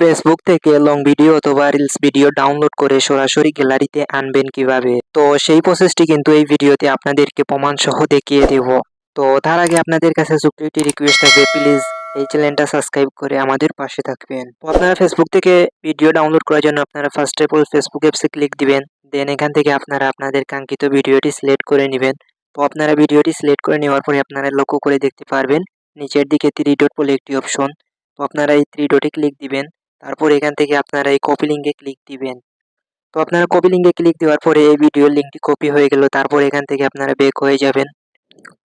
Facebook থেকে long video অথবা reels video download করে সরাসরি গ্যালারিতে আনবেন কীভাবে? তো সেই প্রসেসটি কিন্তু এই ভিডিওতে আপনাদেরকে প্রমাণ সহ দেখিয়ে দেব। তো তার আগে আপনাদের কাছে একটি রিকোয়েস্ট থাকবে প্লিজ এই চ্যানেলটা সাবস্ক্রাইব করে আমাদের পাশে থাকবেন। তো আপনারা ফেসবুক থেকে ভিডিও ডাউনলোড করার জন্য আপনারা ফার্স্ট অফ অল ফেসবুক অ্যাপসে ক্লিক দিবেন দেন এখান থেকে আপনারা আপনাদের কাঙ্ক্ষিত ভিডিওটি সিলেক্ট করে নেবেন। তো আপনারা ভিডিওটি সিলেক্ট করে নেওয়ার পরে আপনারা লক্ষ্য করে দেখতে পারবেন, নিচের দিকে থ্রি ডট বলে একটি অপশন তো আপনারা এই থ্রি ডটে ক্লিক দিবেন তারপর এখান থেকে আপনারা এই কপি লিঙ্কে ক্লিক দিবেন। তো আপনারা কপি লিঙ্কে ক্লিক দেওয়ার পরে এই ভিডিওর লিঙ্কটি কপি হয়ে গেল, তারপর এখান থেকে আপনারা বেক হয়ে যাবেন।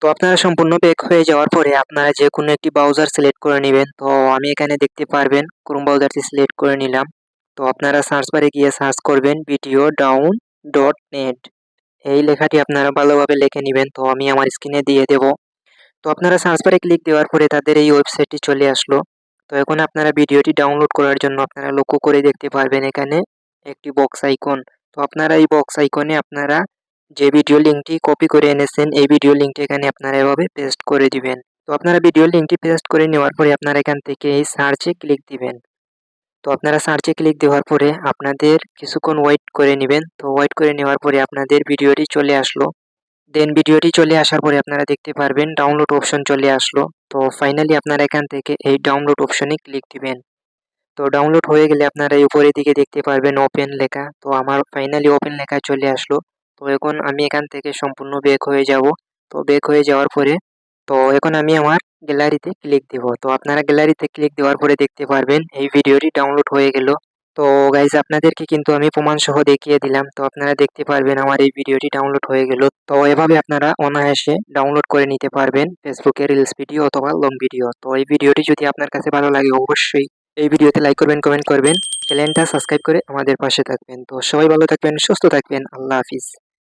তো আপনারা সম্পূর্ণ বেক হয়ে যাওয়ার পরে আপনারা যে কোনো একটি ব্রাউজার সিলেক্ট করে নেবেন। তো আমি এখানে দেখতে পারবেন ক্রোম ব্রাউজারটি সিলেক্ট করে নিলাম। তো আপনারা সার্চ বারে গিয়ে সার্চ করবেন ভিডিও ডাউন ডট নেট এই লেখাটি আপনারা ভালোভাবে লিখে নেবেন। তো আমি আমার স্ক্রিনে দিয়ে দেব। তো আপনারা সার্চ বারে ক্লিক দেওয়ার পরে তাদের এই ওয়েবসাইটটি চলে আসলো। তো এখন আপনারা ভিডিওটি ডাউনলোড করার জন্য আপনারা লক্ষ্য করে দেখতে পারবেন এখানে একটি বক্স আইকন তো আপনারা এই বক্স আইকনে আপনারা যে ভিডিও লিঙ্কটি কপি করে এনেছেন, এই ভিডিও লিঙ্কটি এখানে আপনারা এভাবে পেস্ট করে দিবেন। তো আপনারা ভিডিও লিঙ্কটি পেস্ট করে নেওয়ার পরে আপনারা এখান থেকে এই সার্চে ক্লিক দিবেন। তো আপনারা সার্চে ক্লিক দেওয়ার পরে আপনাদের কিছুক্ষণ ওয়েট করে নেবেন। তো ওয়েট করে নেওয়ার পরে আপনাদের ভিডিওটি চলে আসলো। দেন ভিডিওটি চলে আসার পরে আপনারা দেখতে পারবেন ডাউনলোড অপশন চলে আসলো। তো ফাইনালি আপনারা এখান থেকে এই ডাউনলোড অপশনে ক্লিক দিবেন। তো ডাউনলোড হয়ে গেলে আপনারা এই উপরের দিকে দেখতে পারবেন ওপেন লেখা। তো আমার ফাইনালি ওপেন লেখা চলে আসলো। তো এখন আমি এখান থেকে সম্পূর্ণ বেক হয়ে যাব। তো বেক হয়ে যাওয়ার পরে তো এখন আমি আমার গ্যালারিতে ক্লিক দেব। তো আপনারা গ্যালারিতে ক্লিক দেওয়ার পরে দেখতে পারবেন এই ভিডিওটি ডাউনলোড হয়ে গেল। তো গাইজ আপনাদেরকে কিন্তু আমি প্রমাণ সহ দেখিয়ে দিলাম। তো আপনারা দেখতে পারবেন আমার এই ভিডিওটি ডাউনলোড হয়ে গেল। তো এভাবে আপনারা অনায়াসে ডাউনলোড করে নিতে পারবেন ফেসবুকে রিলস ভিডিও অথবা লং ভিডিও তো এই ভিডিওটি যদি আপনার কাছে ভালো লাগে, অবশ্যই এই ভিডিওতে লাইক করবেন কমেন্ট করবেন। চ্যানেলটা সাবস্ক্রাইব করে আমাদের পাশে থাকবেন। তো সবাই ভালো থাকবেন, সুস্থ থাকবেন। আল্লাহ হাফিজ।